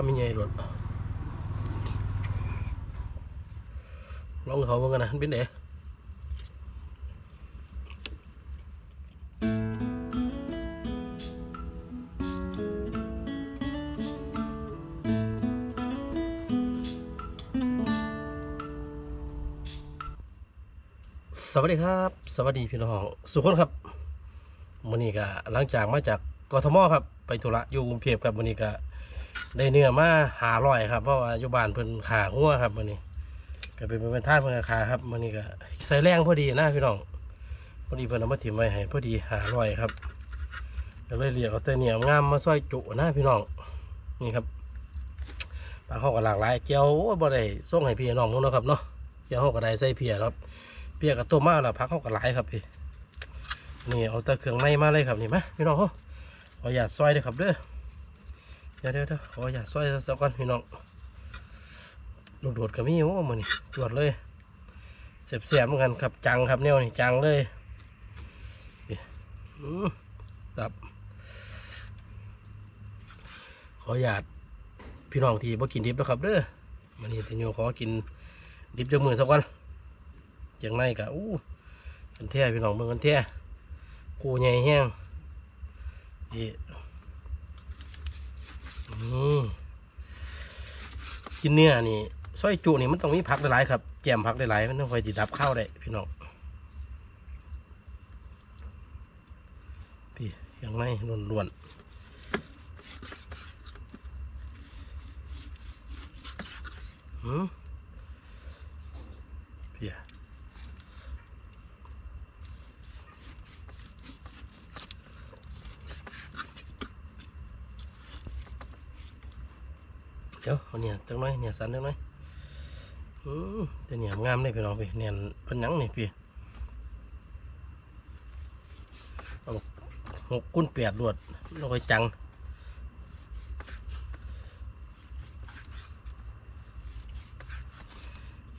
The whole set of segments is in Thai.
ทำยังไงรถลองเขาเบิ่งกันนะเป็นเด๋สวัสดีครับ สวัสดีพี่น้องสุขคนครับวันนี้ก็หลังจากมาจากกทมครับ ไปธุระอยู่กรุงเทพครับวันนี้ก็ ได้เนื้อมาหารอยครับเพราะว่าอยู่บ้านเพิ่นขางัวครับวันนี้ก็เป็นเป็นท่าเพิ่นขาครับวันนี้ก็ใส่แรงพอดีนะพี่น้องพอดีเพิ่นเอามาถิ่มไว้ให้พอดีหารอยครับก็เลยเรียกเอาแต่เหนื้องามมาซอยจุนะพี่น้องนี่ครับปลาเขาก็หลากหลายเจียวบ่ได้ส่งให้พี่น้องนู้นนะครับเนาะเจียวเขาก็ได้ใส่เพียครับเปียกกับตัวมากแล้วพักเขาก็หลายครับพี่นี่เอาแต่เครื่องในมาเลยครับนี่ไหมพี่น้องเขาออย่าตซอยเด้อครับเด้อ เดี๋ยวเดี๋ยวเดี๋ยวขออย่าซอยสักก่อนพี่น้องโดดๆกับมีโอ้มือนี่จวดเลยเสียบๆเหมือนกันครับจังครับเนี่ยนี่จังเลยครับ ขออย่าตพี่น้องที่บ่กินดิบนะครับเด้อมันนี่ทีนี้ขอกินดิบจังมือสักวันจังในกะอู้กันแท้พี่น้องเมืองกันแท้กูใหญ่แห้งนี่อืม กินเนื้อนี่ซอยจุนี่มันต้องมีผักหลายๆครับแจมผักหลายๆมันต้องคอยติดดับข้าวได้พี่น้องพี่อย่างในล้วนๆอืม ดี๋ยวเอาเนี่ยจังน้อยเนี่ยสันจังน้อยอืมแต่เนี่ยงามเลยพี่น้องพี่เนี่ยเป็นหยังนี่พี่เอาหกกุ้นเปียดรวดเราไปจัง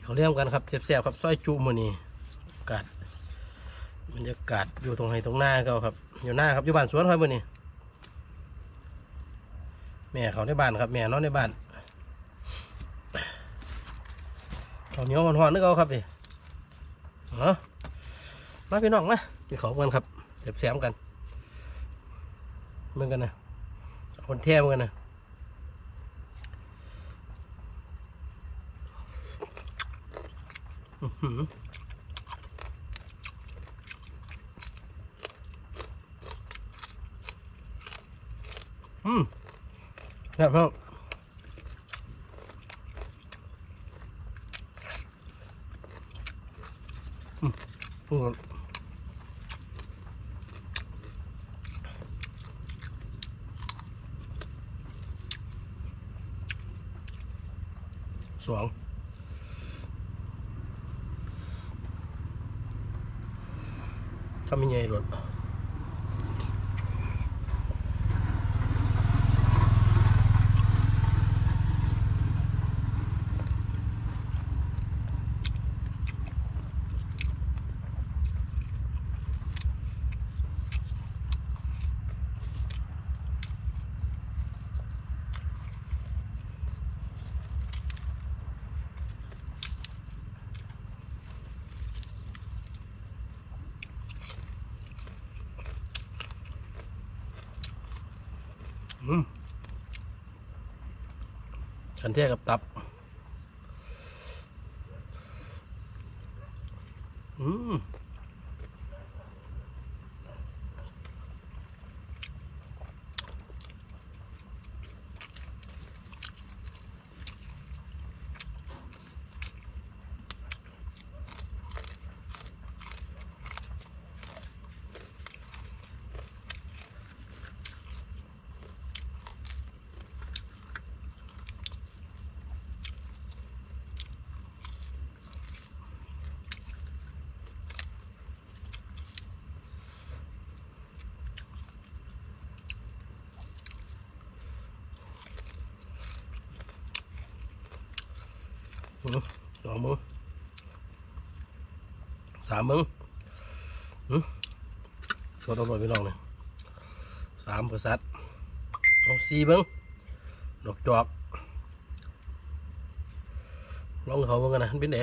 เขาเรียกกันครับแซ่บๆครับซอยจุมือนี่กาศบรรยากาศอยู่ตรงไหนตรงหน้าเขาครับ อยู่หน้าครับอยู่บ้านสวนครับมือนี่แม่เขาในบ้านครับ แม่นอนในบ้าน ข้าเหนียวหอนๆนึกเอาครับดิเนาะมาพี่น้องมากินของกันครับเสียบแซมกันเมือนกันนะคนแท้เมือนกันนะอื้อหืออืมแบบว่า อืมสองทำยังไงรถ ขันเทียกับตับ อืม สองมึงสามมึงสดอร่อยไปลองเลยสามกษัตริเอาสี่มึงดอกจอกลองเขาเมื่งกันนะเป็นเด๋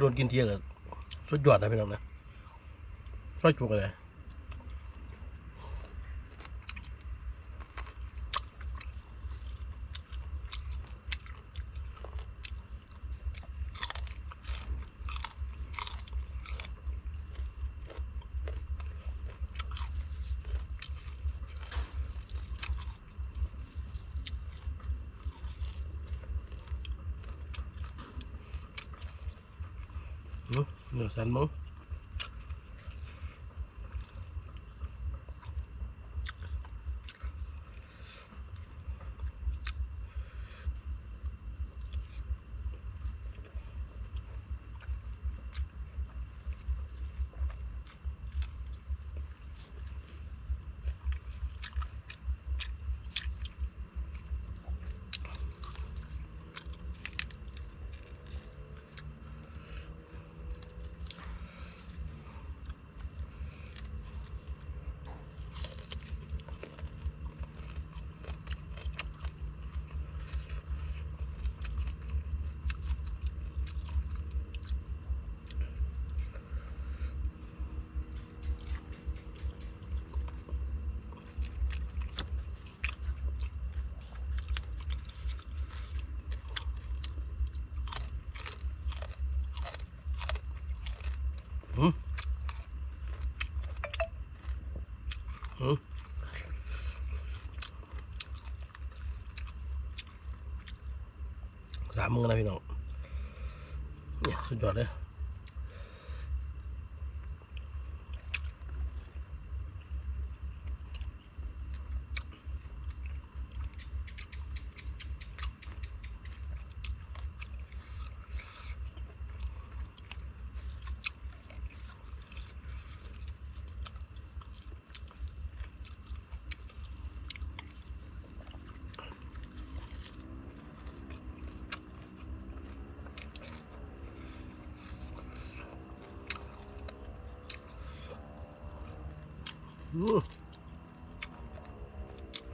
โดนกินเทียกับสุดยอดนะพี่น้องนะซอยจุกเลย 你三毛。 สามมือนะพี่น้องเนี่ยสุดยอดเลย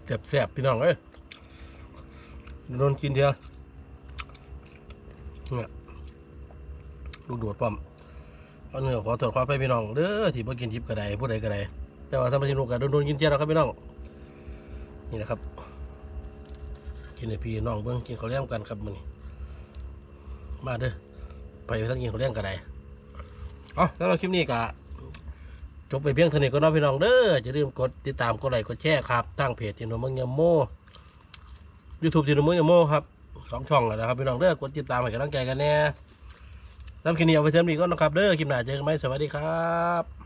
แสบแสบพี่น้องเอ้ยโดนกินเดียวเนี่ยลูกโดดป้อมเอาเนื้อขอตรวจความไปพี่น้องเด้อที่บ่กินทิพย์กระไดผู้ใดกระไดแต่ว่าสมาชิกลูกกระโดนโดนกินเจียวแล้วครับพี่น้อง นี่นะครับ กินในพี่น้องเบิ้งกินข้าวเลี้ยงกันครับมื้อนี้มาเด้อไปทั้งกินข้าวเลี้ยงกระไดเอาแล้วเราคลิปนี้กะ จบไปเพียงเท่านี้ก็น้องพี่น้องเด้อจะลืมกดติดตามกดไลค์กดแชร์ครับตั้งเพจจินโนมังยมโมยูทูบจินโนมังยมโมครับสองช่องแล้วนะครับพี่น้องเด้อกดติดตามให้กำลังใจกันแน่สำหรับคลิปนี้เอาไปเท่านี้ก็นะครับเด้อคลิปหน้าเจอกันไหมสวัสดีครับ